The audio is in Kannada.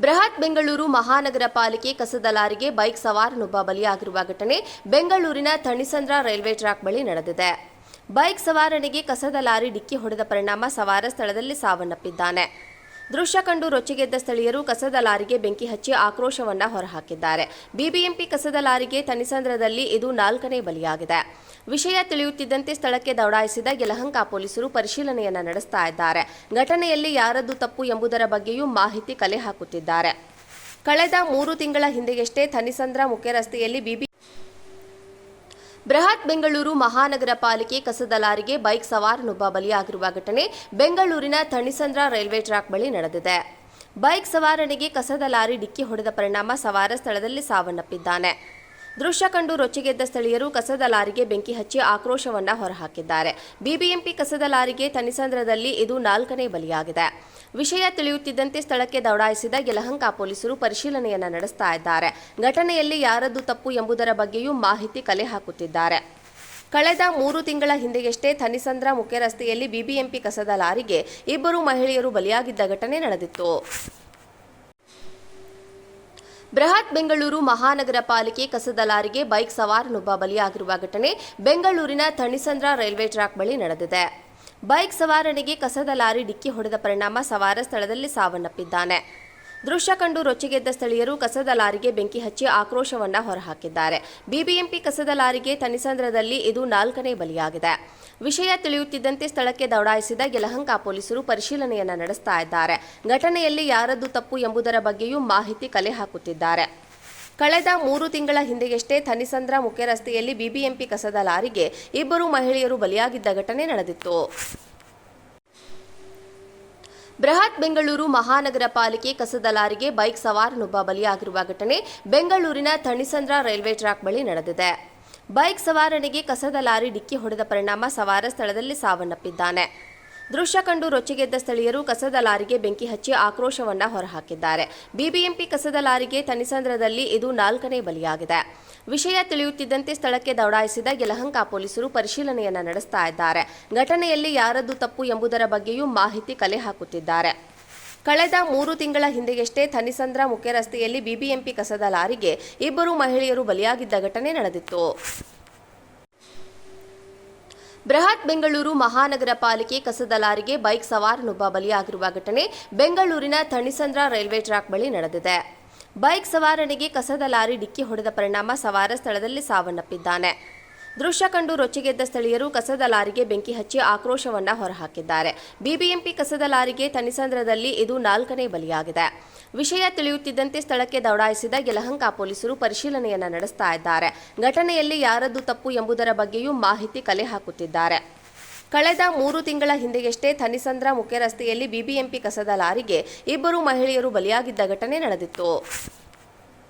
ಬೃಹತ್ ಬೆಂಗಳೂರು ಮಹಾನಗರ ಪಾಲಿಕೆ ಕಸದ ಲಾರಿಗೆ ಬೈಕ್ ಸವಾರನೊಬ್ಬ ಬಲಿಯಾಗಿರುವ ಘಟನೆ ಬೆಂಗಳೂರಿನ ಥಣಿಸಂದ್ರ ರೈಲ್ವೆ ಟ್ರ್ಯಾಕ್ ಬಳಿ ನಡೆದಿದೆ. ಬೈಕ್ ಸವಾರನಿಗೆ ಕಸದ ಲಾರಿ ಡಿಕ್ಕಿ ಹೊಡೆದ ಪರಿಣಾಮ ಸವಾರ ಸ್ಥಳದಲ್ಲಿ ಸಾವನ್ನಪ್ಪಿದ್ದಾನೆ. ದೃಶ್ಯ ಕಂಡು ರೊಚ್ಚಿಗೆದ್ದ ಸ್ಥಳೀಯರು ಕಸದ ಲಾರಿಗೆ ಬೆಂಕಿ ಹಚ್ಚಿ ಆಕ್ರೋಶವನ್ನ ಹೊರಹಾಕಿದ್ದಾರೆ. ಬಿಬಿಎಂಪಿ ಕಸದ ಲಾರಿಗೆ ತನಿಸಂದ್ರದಲ್ಲಿ ಇದು ನಾಲ್ಕನೇ ಬಲಿಯಾಗಿದೆ. ವಿಷಯ ತಿಳಿಯುತ್ತಿದ್ದಂತೆ ಸ್ಥಳಕ್ಕೆ ದೌಡಾಯಿಸಿದ ಯಲಹಂಕ ಪೊಲೀಸರು ಪರಿಶೀಲನೆಯನ್ನ ನಡೆಸ್ತಾ ಇದ್ದಾರೆ. ಘಟನೆಯಲ್ಲಿ ಯಾರದ್ದು ತಪ್ಪು ಎಂಬುದರ ಬಗ್ಗೆಯೂ ಮಾಹಿತಿ ಕಲೆ ಹಾಕುತ್ತಿದ್ದಾರೆ. ಕಳೆದ ಮೂರು ತಿಂಗಳ ಹಿಂದೆಯಷ್ಟೇ ಥನಿಸಂದ್ರ ಮುಖ್ಯ ರಸ್ತೆಯಲ್ಲಿ ಬಿಬಿ ಬೃಹತ್ ಬೆಂಗಳೂರು ಮಹಾನಗರ ಪಾಲಿಕೆ ಕಸದ ಲಾರಿಗೆ ಬೈಕ್ ಸವಾರನೊಬ್ಬ ಬಲಿಯಾಗಿರುವ ಘಟನೆ ಬೆಂಗಳೂರಿನ ಥಣಿಸಂದ್ರ ರೈಲ್ವೆ ಟ್ರ್ಯಾಕ್ ಬಳಿ ನಡೆದಿದೆ. ಬೈಕ್ ಸವಾರನಿಗೆ ಕಸದ ಲಾರಿ ಡಿಕ್ಕಿ ಹೊಡೆದ ಪರಿಣಾಮ ಸವಾರ ಸ್ಥಳದಲ್ಲಿ ಸಾವನ್ನಪ್ಪಿದ್ದಾನೆ. ದೃಶ್ಯ ಕಂಡು ರೊಚ್ಚಿಗೆದ್ದ ಸ್ಥಳೀಯರು ಕಸದ ಲಾರಿಗೆ ಬೆಂಕಿ ಹಚ್ಚಿ ಆಕ್ರೋಶವನ್ನ ಹೊರಹಾಕಿದ್ದಾರೆ. ಬಿಬಿಎಂಪಿ ಕಸದ ಲಾರಿಗೆ ತನಿಸಂದ್ರದಲ್ಲಿ ಇದು ನಾಲ್ಕನೇ ಬಲಿಯಾಗಿದೆ. ವಿಷಯ ತಿಳಿಯುತ್ತಿದ್ದಂತೆ ಸ್ಥಳಕ್ಕೆ ದೌಡಾಯಿಸಿದ ಯಲಹಂಕ ಪೊಲೀಸರು ಪರಿಶೀಲನೆಯನ್ನ ನಡೆಸ್ತಾ ಇದ್ದಾರೆ. ಘಟನೆಯಲ್ಲಿ ಯಾರದ್ದು ತಪ್ಪು ಎಂಬುದರ ಬಗ್ಗೆಯೂ ಮಾಹಿತಿ ಕಲೆ ಹಾಕುತ್ತಿದ್ದಾರೆ. ಕಳೆದ ಮೂರು ತಿಂಗಳ ಹಿಂದೆಯಷ್ಟೇ ಥನಿಸಂದ್ರ ಮುಖ್ಯ ರಸ್ತೆಯಲ್ಲಿ ಬಿಬಿಎಂಪಿ ಕಸದ ಲಾರಿಗೆ ಇಬ್ಬರು ಮಹಿಳೆಯರು ಬಲಿಯಾಗಿದ್ದ ಘಟನೆ ನಡೆದಿತ್ತು. ಬೃಹತ್ ಬೆಂಗಳೂರು ಮಹಾನಗರ ಪಾಲಿಕೆ ಕಸದ ಲಾರಿಗೆ ಬೈಕ್ ಸವಾರನೊಬ್ಬ ಬಲಿಯಾಗಿರುವ ಘಟನೆ ಬೆಂಗಳೂರಿನ ಥಣಿಸಂದ್ರ ರೈಲ್ವೆ ಟ್ರ್ಯಾಕ್ ಬಳಿ ನಡೆದಿದೆ. ಬೈಕ್ ಸವಾರನಿಗೆ ಕಸದ ಲಾರಿ ಡಿಕ್ಕಿ ಹೊಡೆದ ಪರಿಣಾಮ ಸವಾರ ಸ್ಥಳದಲ್ಲಿ ಸಾವನ್ನಪ್ಪಿದ್ದಾನೆ. ದೃಶ್ಯ ಕಂಡು ರೊಚ್ಚಿಗೆದ್ದ ಸ್ಥಳೀಯರು ಕಸದ ಲಾರಿಗೆ ಬೆಂಕಿ ಹಚ್ಚಿ ಆಕ್ರೋಶವನ್ನ ಹೊರಹಾಕಿದ್ದಾರೆ. ಬಿಬಿಎಂಪಿ ಕಸದ ಲಾರಿಗೆ ತನಿಸಂದ್ರದಲ್ಲಿ ಇದು ನಾಲ್ಕನೇ ಬಲಿಯಾಗಿದೆ. ವಿಷಯ ತಿಳಿಯುತ್ತಿದ್ದಂತೆ ಸ್ಥಳಕ್ಕೆ ದೌಡಾಯಿಸಿದ ಯಲಹಂಕ ಪೊಲೀಸರು ಪರಿಶೀಲನೆಯನ್ನು ನಡೆಸ್ತಾ ಇದ್ದಾರೆ. ಘಟನೆಯಲ್ಲಿ ಯಾರದ್ದು ತಪ್ಪು ಎಂಬುದರ ಬಗ್ಗೆಯೂ ಮಾಹಿತಿ ಕಲೆ ಹಾಕುತ್ತಿದ್ದಾರೆ. ಕಳೆದ ಮೂರು ತಿಂಗಳ ಹಿಂದೆಯಷ್ಟೇ ಥನಿಸಂದ್ರ ಮುಖ್ಯ ರಸ್ತೆಯಲ್ಲಿ ಬಿಬಿಎಂಪಿ ಕಸದ ಲಾರಿಗೆ ಇಬ್ಬರು ಮಹಿಳೆಯರು ಬಲಿಯಾಗಿದ್ದ ಘಟನೆ ನಡೆದಿತ್ತು. ಬೃಹತ್ ಬೆಂಗಳೂರು ಮಹಾನಗರ ಪಾಲಿಕೆ ಕಸದ ಲಾರಿಗೆ ಬೈಕ್ ಸವಾರನೊಬ್ಬ ಬಲಿಯಾಗಿರುವ ಘಟನೆ ಬೆಂಗಳೂರಿನ ಥಣಿಸಂದ್ರ ರೈಲ್ವೆ ಟ್ರ್ಯಾಕ್ ಬಳಿ ನಡೆದಿದೆ. ಬೈಕ್ ಸವಾರನಿಗೆ ಕಸದ ಲಾರಿ ಡಿಕ್ಕಿ ಹೊಡೆದ ಪರಿಣಾಮ ಸವಾರ ಸ್ಥಳದಲ್ಲಿ ಸಾವನ್ನಪ್ಪಿದ್ದಾನೆ. ದೃಶ್ಯ ಕಂಡು ರೊಚ್ಚಿಗೆದ್ದ ಸ್ಥಳೀಯರು ಕಸದ ಲಾರಿಗೆ ಬೆಂಕಿ ಹಚ್ಚಿ ಆಕ್ರೋಶವನ್ನ ಹೊರಹಾಕಿದ್ದಾರೆ. ಬಿಬಿಎಂಪಿ ಕಸದ ಲಾರಿಗೆ ತನಿಸಂದ್ರದಲ್ಲಿ ಇದು ನಾಲ್ಕನೇ ಬಲಿಯಾಗಿದೆ. ವಿಷಯ ತಿಳಿಯುತ್ತಿದ್ದಂತೆ ಸ್ಥಳಕ್ಕೆ ದೌಡಾಯಿಸಿದ ಯಲಹಂಕ ಪೊಲೀಸರು ಪರಿಶೀಲನೆಯನ್ನ ನಡೆಸ್ತಾ ಇದ್ದಾರೆ. ಘಟನೆಯಲ್ಲಿ ಯಾರದ್ದು ತಪ್ಪು ಎಂಬುದರ ಬಗ್ಗೆಯೂ ಮಾಹಿತಿ ಕಲೆ ಹಾಕುತ್ತಿದ್ದಾರೆ. ಕಳೆದ ಮೂರು ತಿಂಗಳ ಹಿಂದೆಯಷ್ಟೇ ಥನಿಸಂದ್ರ ಮುಖ್ಯ ರಸ್ತೆಯಲ್ಲಿ ಬಿಬಿಎಂಪಿ ಕಸದ ಲಾರಿಗೆ ಇಬ್ಬರು ಮಹಿಳೆಯರು ಬಲಿಯಾಗಿದ್ದ ಘಟನೆ ನಡೆದಿತ್ತು. ಬೃಹತ್ ಬೆಂಗಳೂರು ಮಹಾನಗರ ಪಾಲಿಕೆ ಕಸದ ಲಾರಿಗೆ ಬೈಕ್ ಸವಾರನೊಬ್ಬ ಬಲಿಯಾಗಿರುವ ಘಟನೆ ಬೆಂಗಳೂರಿನ ಥಣಿಸಂದ್ರ ರೈಲ್ವೆ ಟ್ರ್ಯಾಕ್ ಬಳಿ ನಡೆದಿದೆ. ಬೈಕ್ ಸವಾರನಿಗೆ ಕಸದ ಲಾರಿ ಡಿಕ್ಕಿ ಹೊಡೆದ ಪರಿಣಾಮ ಸವಾರ ಸ್ಥಳದಲ್ಲಿ ಸಾವನ್ನಪ್ಪಿದ್ದಾನೆ. ದೃಶ್ಯ ಕಂಡು ರೊಚ್ಚಿಗೆದ್ದ ಸ್ಥಳೀಯರು ಕಸದ ಲಾರಿಗೆ ಬೆಂಕಿ ಹಚ್ಚಿ ಆಕ್ರೋಶವನ್ನ ಹೊರಹಾಕಿದ್ದಾರೆ. ಬಿಬಿಎಂಪಿ ಕಸದ ಲಾರಿಗೆ ತನಿಸಂದ್ರದಲ್ಲಿ ಇದು ನಾಲ್ಕನೇ ಬಲಿಯಾಗಿದೆ. ವಿಷಯ ತಿಳಿಯುತ್ತಿದ್ದಂತೆ ಸ್ಥಳಕ್ಕೆ ದೌಡಾಯಿಸಿದ ಯಲಹಂಕ ಪೊಲೀಸರು ಪರಿಶೀಲನೆಯನ್ನ ನಡೆಸ್ತಾ ಇದ್ದಾರೆ. ಘಟನೆಯಲ್ಲಿ ಯಾರದ್ದು ತಪ್ಪು ಎಂಬುದರ ಬಗ್ಗೆಯೂ ಮಾಹಿತಿ ಕಲೆ ಹಾಕುತ್ತಿದ್ದಾರೆ. ಕಳೆದ ಮೂರು ತಿಂಗಳ ಹಿಂದೆಯಷ್ಟೇ ಥನಿಸಂದ್ರ ಮುಖ್ಯ ರಸ್ತೆಯಲ್ಲಿ ಬಿಬಿಎಂಪಿ ಕಸದ ಲಾರಿಗೆ ಇಬ್ಬರು ಮಹಿಳೆಯರು ಬಲಿಯಾಗಿದ್ದ ಘಟನೆ ನಡೆದಿತ್ತು.